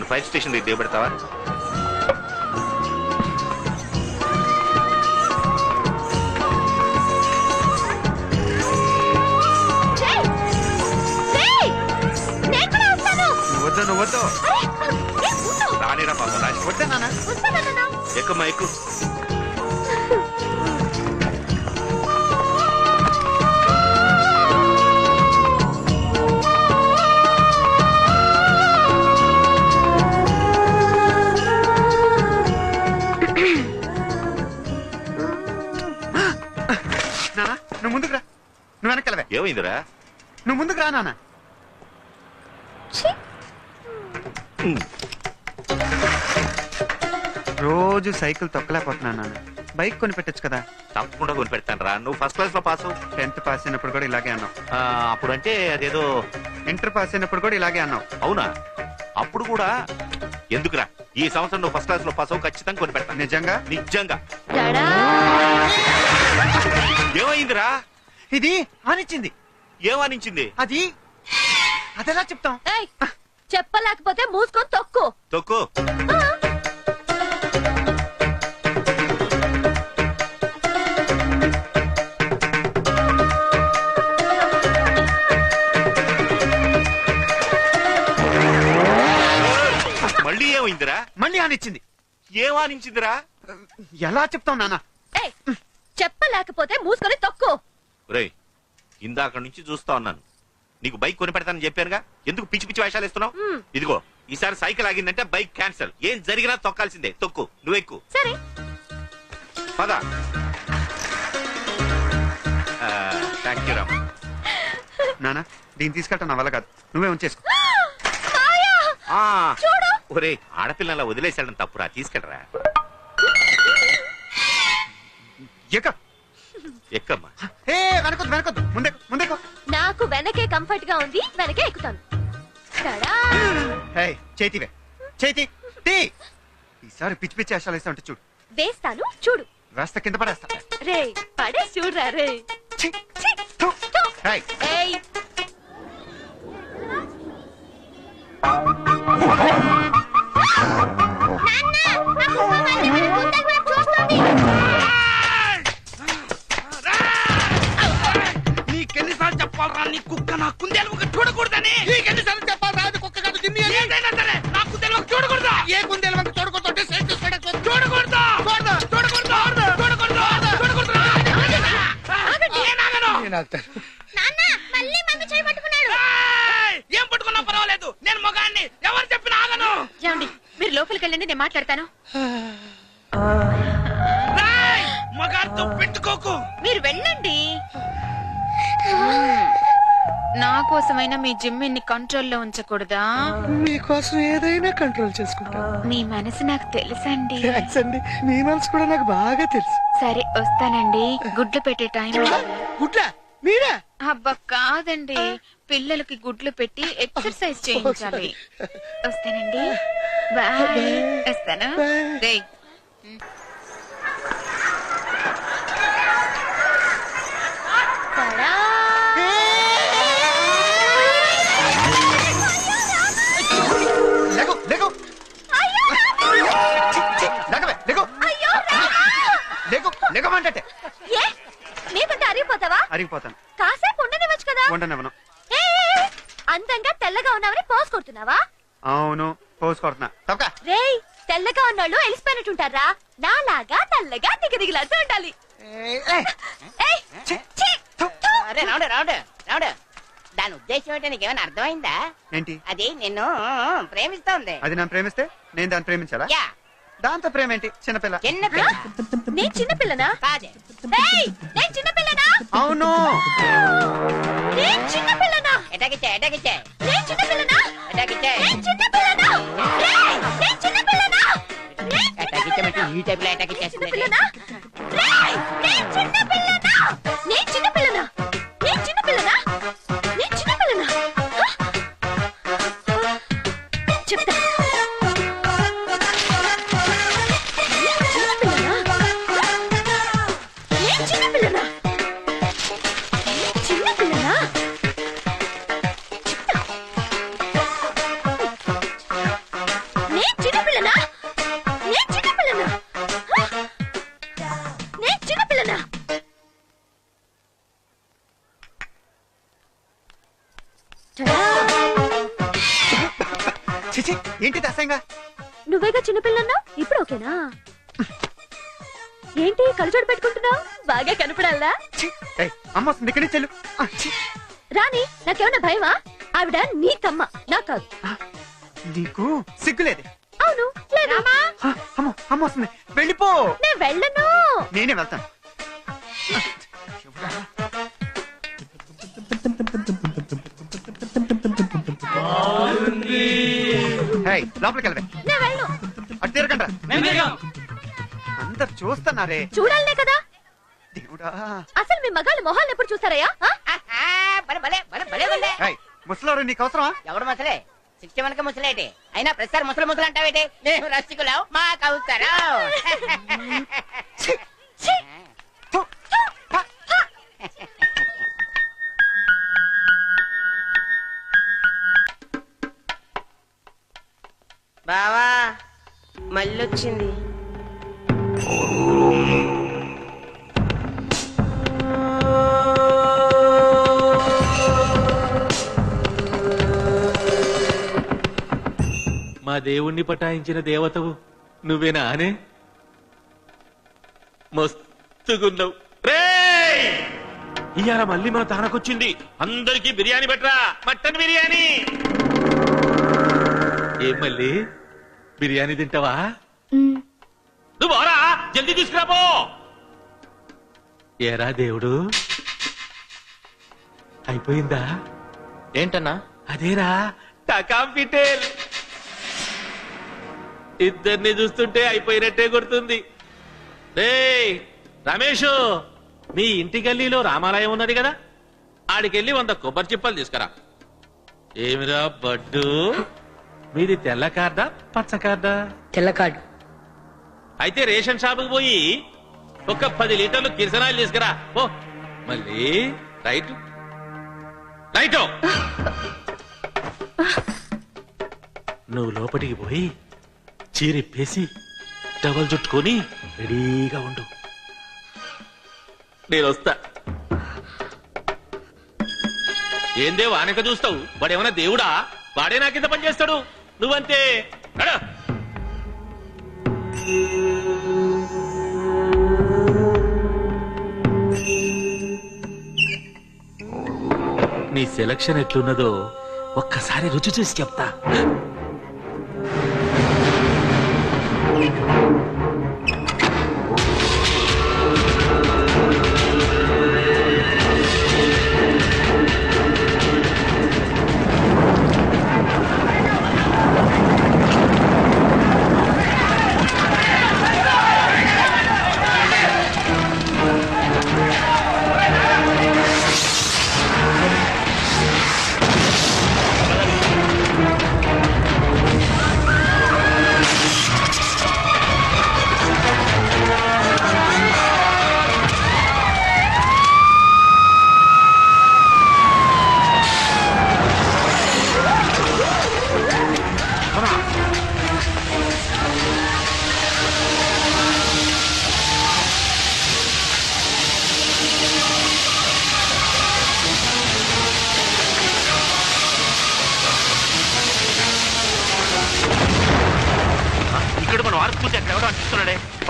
నన్ను fire station దగ్గర దిగబెడతావా? వద్దు నువ్వు వద్దు. రానిరా పాప రాని వద్దా నాన్న? వస్తానన్నా. ఎక్కుమ్మా ఏమైందిరా? నువ్వు ముందుకు రా నాన్న. ఛీ! రోజు సైకిల్ తొక్కలేకపోతున్నా నాన్న. బైక్ కొని పెట్టచ్చు కదా. తప్పకుండా కొని పెడతాను రా నువ్వు ఫస్ట్ క్లాస్లో పాస్. టెన్త్ పాస్ అయినప్పుడు కూడా ఇలాగే అన్నావు. అప్పుడు అంటే అదేదో ఇంటర్ పాస్ అయినప్పుడు కూడా ఇలాగే అన్నావు. అవునా? అప్పుడు కూడా ఎందుకురా? ఈ సంవత్సరం నువ్వు ఫస్ట్ క్లాస్లో పాస్ అవ్వు ఖచ్చితంగా కొని పెడతాను నిజంగా. నిజంగా! ఏమైందిరా? ఇది అనిచ్చింది ఏమనించింది అది అదెలా చెప్తాం? ఏయ్, చెప్పలేకపోతే మూసుకొని తొక్కు. తొక్కు. మళ్ళీ ఏమైందిరా? మళ్ళీ అనిచ్చింది ఏమానించిందిరా ఎలా చెప్తాం నాన్న? ఏయ్, చెప్పలేకపోతే మూసుకొని తొక్కు. రే ఇందాక నుంచి చూస్తా ఉన్నాను. నీకు బైక్ కొని పెడతానని చెప్పానుగా? ఎందుకు పిచ్చి పిచ్చి వేషాలు ఇస్తున్నావు. ఇదిగో ఈసారి సైకిల్ ఆగిందంటే బైక్ క్యాన్సల్. ఏం జరిగినా తొక్కాల్సిందే. తొక్కు. నువ్వెక్కు సరే. పద. Thank you Ram. నాన్న దీన్ని తీసుకెళ్ళటం నా వల్ల కాదు. నువ్వే ఉంచేసుకో. మాయా! ఆ, చూడు. ఒరే ఆడపిల్లల వదిలేసాడని తప్పురా. తీసుకెళ్ళరా. ఎక్క ఎక్కమ్మా? ఏ వెనకొద్దు వెనకొద్దు. ముందే ముందేకో నాకు వెనకే కంఫర్ట్గా ఉంది వెనకే ఎక్కుతాను. టాడా! హే చేతివే. చేతి తీ. ఈసారి పిచ్చి పిచ్చి వేషాలు వేస్తా ఉంటే చూడు. వేస్తాను చూడు. వేస్తా కింద పడేస్తా. రే పడే చూడరా రే. ఛీ, ఛీ! థు. ఏయ్, ఏనాగను నాన్న మళ్ళీ మమ్మీ చేయి పట్టుకున్నాడు. ఏయ్! ఏం పట్టుకున్నా పర్వాలేదు. నేను మగాన్ని. ఎవరు చెప్పిన ఆగను. ఏమండి మీరు లోపలికి వెళ్ళండి నేను మాట్లాడతాను. రాయ్ మగాడితో పెట్టుకోకు. మీరు వెళ్ళండి. నా కోసమైనా మీ జిమ్మిని కంట్రోల్లో ఉంచకూడదా? మీకోసం ఏదైనా కంట్రోల్ చేసుకుంటా. మీ మనసు నాకు తెలుసండి. అండి. మీ మనసు కూడా నాకు బాగా తెలుసు. సరే వస్తానండి. గుడ్లు పెట్టే టైం గుడ్లా? మీరా? అబ్బా కాదండి. పిల్లలకి గుడ్లు పెట్టి ఎక్సర్సైజ్ చేయించాలి. వస్తానండి. బాయ్. వస్తాను. అరిగిపోతాను కాసేపు ఉండనివ్వచ్చు కదా? ఉండనివ్వను. అందంగా తెల్లగా ఉన్నావని పోస్ కొడుతున్నావా? అవును పోసు కొడుతున్నా. తప్పక రేయ్ తెల్లగా ఉన్నోళ్ళు ఎలిసిపోయినట్టుంటారా? నాలాగా తెల్లగా దిగదిగిలాడుతూ ఉండాలి. దాని ఉద్దేశం ఏంటో నీకేమైనా అర్థమైందా? ఏంటి? అది నిన్ను ప్రేమిస్తోంది. అది నన్ను ప్రేమిస్తే నేను దాన్ని ప్రేమించాలా? యా. దాంతో ప్రేమ ఏంటి చిన్నపిల్ల. చిన్న పిల్ల నేను చిన్నపిల్లనా? కాదే. ఏయ్, నేను చిన్నపిల్లనా అవును. నేను ఎటాకిచ్చే ఎటాకిచ్చే నేను ఎటాకిచ్చే నేను రేయ్, నేను నేను ఈ టైప్లో ఎటాకిచ్చేస్తుంది రేయ్, చిచి ఏంటి అసహ్యంగా? నువ్వేగా చిన్నపిల్లన్నా? ఇప్పుడు ఓకేనా? ఏంటి కళ్ళజోడు పెట్టుకుంటున్నావు? బాగా కనపడాలా? ఛీ, ఏయ్, అమ్మ వస్తుంది ఇక్కడి నుంచి వెళ్ళు. ఆ, ఛీ, రాని నాకేమన్నా భయమా? ఆవిడ నీ తమ్మ నా కాదు. నీకు సిగ్గులేదే అవును లేదు. ఆ, అమ్మ అమ్మ వస్తుంది. వెళ్ళిపో. నేను వెళ్ళను. నేనే వెళ్తాను. హేయ్, లోపలికి వెళ్ళవే నేను వెళ్ళను అటు తిరగండి అందరు చూస్తున్నారే. చూడాలనే కదా. దేవుడా. అసలు మీ మగాళ్ళ మొహాలను ఎప్పుడు చూస్తారయ్యా? ఆ? హేయ్, ముసలారు నీకు అవసరమా? ఎవడు ముసలే? సిక్స్టీ వన్ ముసలేటి? అయినా ప్రతిసారి ముసలి ముసలు అంటావేటి మేము రసికులావు మాకు అవసరం. వచ్చింది. మా దేవుణ్ణి పటాయించిన దేవతవు నువ్వేనా అనే? మస్తుగున్నావు. రేయ్! ఇయ్యాల మళ్ళీ మన తానకొచ్చింది. అందరికీ బిర్యానీ పెట్టరా మటన్ బిర్యానీ. ఏం మళ్ళీ? బిర్యానీ తింటావా? నువ్వు పోరా జల్దీ తీసుకురాపో. ఏరా దేవుడు? అయిపోయిందా? ఏంటన్నా? అదేరా టకాం పిటేల్ ఇద్దరిని చూస్తుంటే అయిపోయినట్టే గుర్తుంది. రే రమేష్ మీ ఇంటి గల్లీలో రామాలయం ఉన్నది కదా? ఆడికెళ్ళి వంద కొబ్బరి చిప్పలు తీసుకురా. ఏమిరా బడ్డు? మీది తెల్ల కార్డా పచ్చ కార్డా? తెల్లకాడు అయితే రేషన్ షాపుకి పోయి ఒక పది లీటర్లు కిరసనాయిలు తీసుకురా. ఓ మళ్ళీ రైట్ రైట్ నువ్వు లోపలికి పోయి చీరిప్పేసి డబల్ చుట్టుకొని రెడీగా ఉండు. నేను వస్తా ఏందే వానక చూస్తావు? వాడేమన్నా దేవుడా? వాడే నా కింద పనిచేస్తాడు నువ్వంతే. నీ సెలక్షన్ ఎట్లున్నదో ఒక్కసారి రుచి చూసి చెప్తా.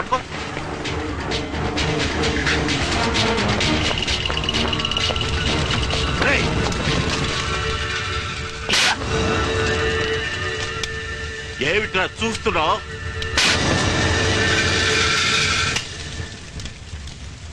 పట్టుకో. ఏమిట్రా చూస్తున్నావు?